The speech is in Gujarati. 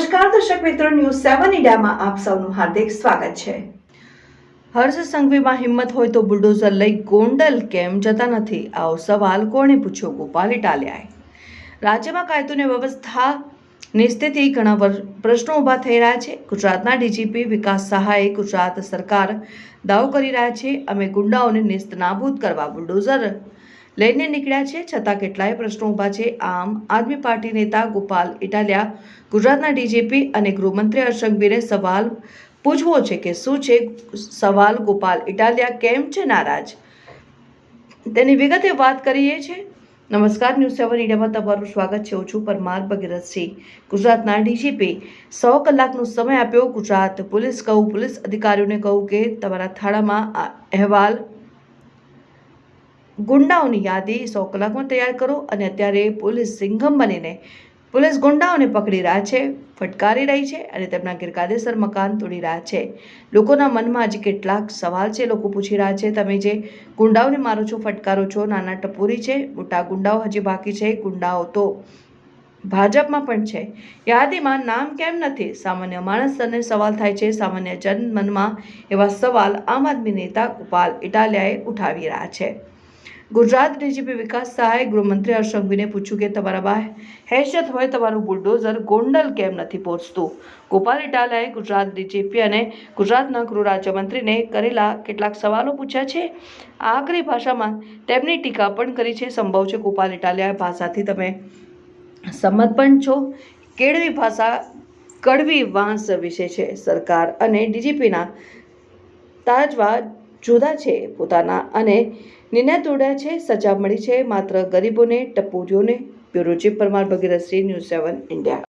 મિત્રો ન્યૂઝ સેવન ઇન્ડિયામાં આપ સૌનું હાર્દિક સ્વાગત છે. હર્ષ સંઘવીમાં હિંમત હોય તો બુલડોઝર લઈ ગોંડલ કેમ જતા નથી? આવો સવાલ કોણે પૂછ્યો ગોપાલ ઇટાલિયાએ? રાજ્યમાં કાયદોની વ્યવસ્થા ની સ્થિતિ ઘણા પ્રશ્નો ઊભા થઈ રહ્યા છે. ગુજરાતના ડીજીપી વિકાસ સહાયે ગુજરાત સરકાર દાવો કરી રહ્યા છે, અમે ગુંડાઓને નિસ્ત નાબૂદ કરવા બુલડોઝર લઈને નીકળ્યા છે, છતાં કેટલાય પ્રશ્નો ઊભા છે. આમ આદમી પાર્ટી નેતા ગોપાલ ઇટાલિયા, ગુજરાતના ડીજીપી અને ગૃહમંત્રી હર્ષ સવાલ પૂછવો છે કે શું છે? સવાલ ગોપાલ ઇટાલિયા કેમ છે નારાજ? તેની વિગતે વાત કરીએ છીએ નમસ્કાર, ન્યૂઝ સેવન ઇન્ડિયામાં તમારું સ્વાગત છે. હું છું પરમાર ભગીરથસિંહ. ગુજરાતના ડીજીપી સો કલાકનો સમય આપ્યો. ગુજરાત પોલીસ કહું, પોલીસ અધિકારીઓને કહું કે તમારા થાળામાં આ અહેવાલ ગુંડાઓની યાદી સો કલાકમાં તૈયાર કરો અને અત્યારે પોલીસ સિંઘમ બનીને પોલીસ ગુંડાઓને પકડી રહ્યા છે, ફટકારી રહી છે અને તેમના ગેરકાયદેસર મકાન તોડી રહ્યા છે. લોકોના મનમાં આજે કેટલાક સવાલ છે, લોકો પૂછી રહ્યા છે, તમે જે ગુંડાઓને મારો છો, ફટકારો છો, નાના ટપોરી છે, મોટા ગુંડાઓ હજી બાકી છે, ગુંડાઓ તો ભાજપમાં પણ છે. યાદીમાં નામ કેમ નથી? સામાન્ય માણસને સવાલ થાય છે, સામાન્ય જનમનમાં એવા સવાલ આમ આદમી નેતા ગોપાલ ઇટાલિયાએ ઉઠાવી રહ્યા છે. ગુજરાત ડીજીપી વિકાસ સહાય ગૃહમંત્રી હર્ષ પૂછ્યું કે તમારા બા હેસિયત હોય તમારું બુલડોઝર ગોંડલ કેમ નથી પહોંચતું? ગોપાલ ઇટાલાએ ગુજરાત ડીજીપી અને ગુજરાતના ગૃહ રાજ્યમંત્રીને કરેલા કેટલાક સવાલો પૂછ્યા છે. આકરી ભાષામાં તેમની ટીકા પણ કરી છે. સંભવ છે ગોપાલ ઇટાલિયા ભાષાથી તમે સંમત પણ છો. કેળવી ભાષા, કડવી વાંસ વિશે છે સરકાર અને ડીજીપીના તાજવા જુદા છે પોતાના અને નિર્ણય તોડ્યા છે, સજા મળી છે, માત્ર ગરીબોને, ટપોરીઓને. Bureau chief Parmar Bhagirathsinh, news seven, India.